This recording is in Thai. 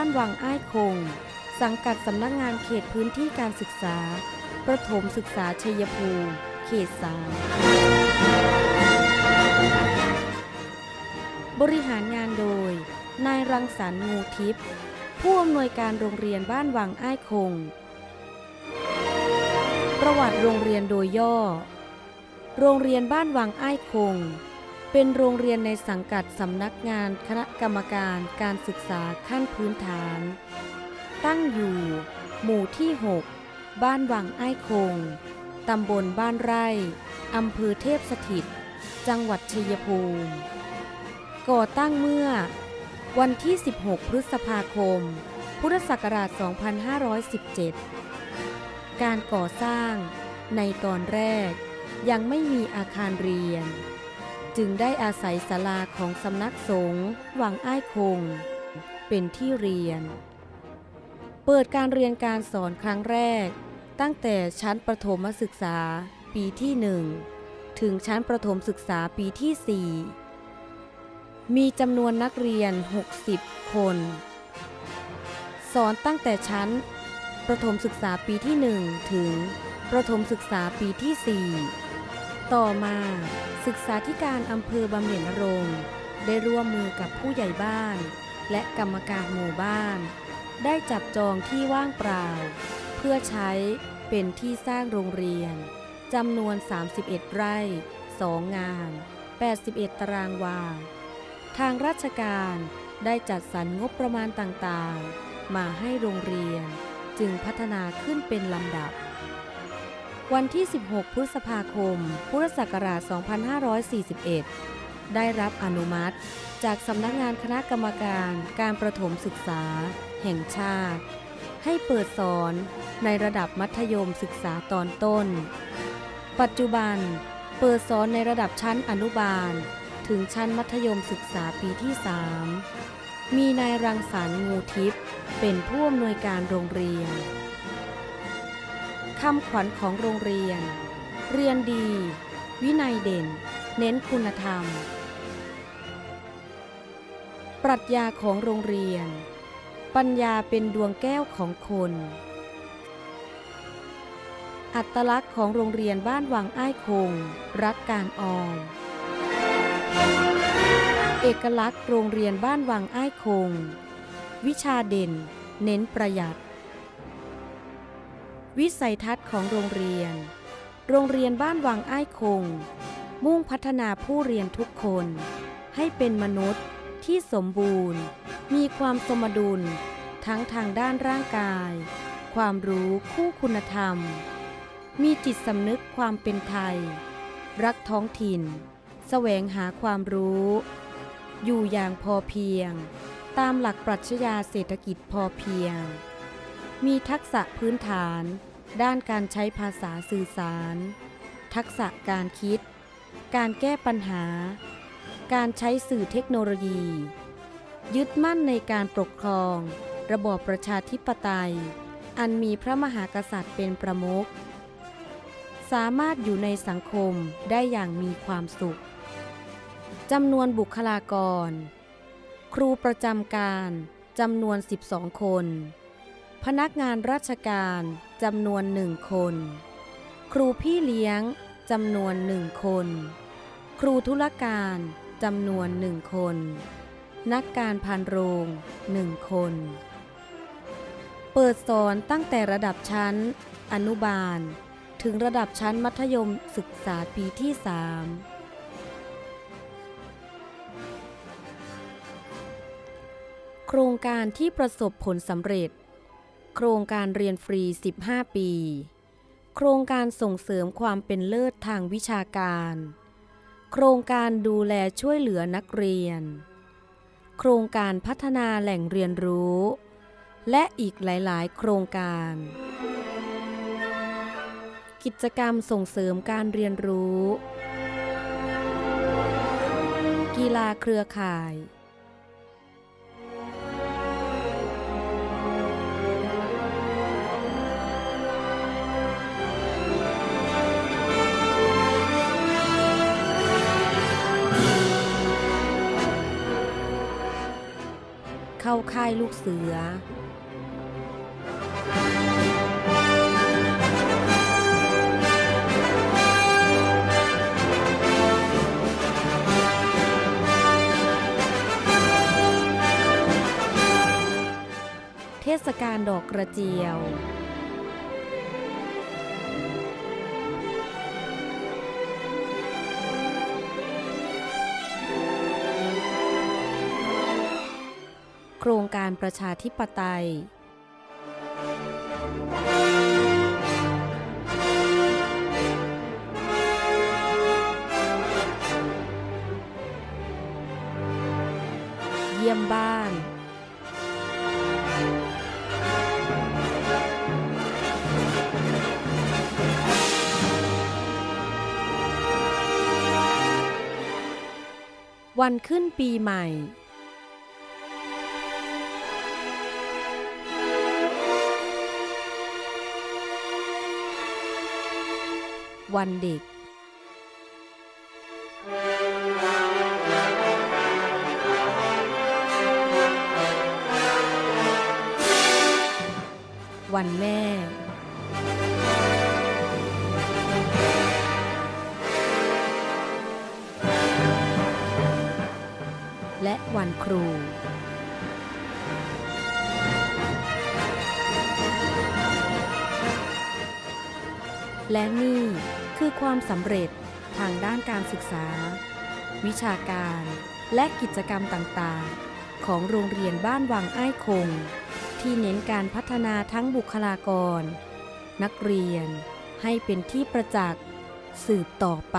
บ้านวังอ้ายคง สังกัดสำนักงานเขตพื้นที่การศึกษา ประถมศึกษาชัยภูมิ เขตสามบริหารงานโดย นายรังสรรค์งูทิพย์ผู้อำนวยการโรงเรียนบ้านวังอ้ายคง ประวัติโรงเรียนโดยย่อ โรงเรียนบ้านวังอ้ายคง เป็นโรงเรียนในสังกัดสำนักงานคณะกรรมการการศึกษาขั้นพื้นฐาน ตั้งอยู่ หมู่ที่ 6 บ้านวังไอ้คง ตำบลบ้านไร่อำเภอเทพสถิต จังหวัดชัยภูมิ ก่อตั้งเมื่อ วันที่ 16 พฤษภาคม พุทธศักราช 2517 การก่อสร้างในตอนแรกยังไม่มีอาคารเรียน จึงได้อาศัยศาลาของสำนักสงฆ์วังอ้ายคง เป็นที่เรียน เปิดการเรียนการสอนครั้งแรก ตั้งแต่ชั้นประถมศึกษาปีที่หนึ่งถึงชั้นประถมศึกษาปีที่ 4 มีจำนวนนักเรียน 60 คน สอนตั้งแต่ชั้น ประถมศึกษาปีที่ 1 ถึงประถมศึกษาปีที่ 4 ต่อมาศึกษาธิการอำเภอบำเหน็จนรงได้ร่วมมือกับผู้ใหญ่บ้าน และกรรมการหมู่บ้าน ได้จับจองที่ว่างเปล่า เพื่อใช้เป็นที่สร้างโรงเรียนจำนวน 31 ไร่ 2 งาน 81 ตารางวา ทางราชการได้จัดสรรงบประมาณต่างๆ มาให้โรงเรียน จึงพัฒนาขึ้นเป็นลำดับ วันที่ 16 พฤษภาคม พุทธศักราช 2541 ได้รับอนุมัติ จากสำนักงานคณะกรรมการการประถมศึกษา แห่งชาติ ให้เปิดสอนในระดับมัธยมศึกษาตอนต้น ปัจจุบันเปิดสอนในระดับชั้นอนุบาล ถึงชั้นมัธยมศึกษาปีที่ 3 มีนายรังสรรค์งูทิพย์เป็นผู้อำนวยการโรงเรียน คำขวัญของโรงเรียน เรียนดี วินัยเด่น เน้นคุณธรรม ปรัชญาของโรงเรียน ปัญญาเป็นดวงแก้วของคน อัตลักษณ์ของโรงเรียนบ้านวังอ้ายคง รักการออม เอกลักษณ์โรงเรียนบ้านวังอ้ายคง วิชาเด่น เน้นประหยัด วิสัยทัศน์ของโรงเรียน โรงเรียนบ้านวังอ้ายคง มุ่งพัฒนาผู้เรียนทุกคน ให้เป็นมนุษย์ที่สมบูรณ์ มีความสมดุล ทั้งทางด้านร่างกาย ความรู้คู่คุณธรรม มีจิตสำนึกความเป็นไทย รักท้องถิ่น แสวงหาความรู้ อยู่อย่างพอเพียง ตามหลักปรัชญาเศรษฐกิจพอเพียง มีทักษะพื้นฐาน ด้านการใช้ภาษาสื่อสาร ทักษะการคิด การแก้ปัญหา การใช้สื่อเทคโนโลยี ยึดมั่นในการปกครอง ระบอบประชาธิปไตย อันมีพระมหากษัตริย์เป็นประมุขสามารถอยู่ในสังคมได้อย่างมีความสุขจำนวนบุคลากร ครูประจำการจำนวน 12 คน พนักงานราชการจำนวนหนึ่งคน ครูพี่เลี้ยงจำนวนหนึ่งคน ครูธุรการจำนวนหนึ่งคน นักการพานโรงหนึ่งคน เปิดสอนตั้งแต่ระดับชั้น อนุบาล ถึงระดับชั้นมัธยมศึกษาปีที่3โครงการที่ประสบผลสำเร็จ โครงการเรียนฟรี 15 ปี โครงการส่งเสริมความเป็นเลิศทางวิชาการ โครงการดูแลช่วยเหลือนักเรียน โครงการพัฒนาแหล่งเรียนรู้ และอีกหลาย ๆ โครงการ กิจกรรมส่งเสริมการเรียนรู้ กีฬาเครือข่าย เข้าค่ายลูกเสือ เทศกาลดอกกระเจียว โครงการประชาธิปไตย เยี่ยมบ้านวันขึ้นปีใหม่ วันเด็ก วันแม่ และวันครู และนี่คือความสำเร็จทางด้านการศึกษา วิชาการและกิจกรรมต่างๆ ของโรงเรียนบ้านวังอ้ายคง ที่เน้นการพัฒนาทั้งบุคลากร นักเรียนให้เป็นที่ประจักษ์สืบต่อไป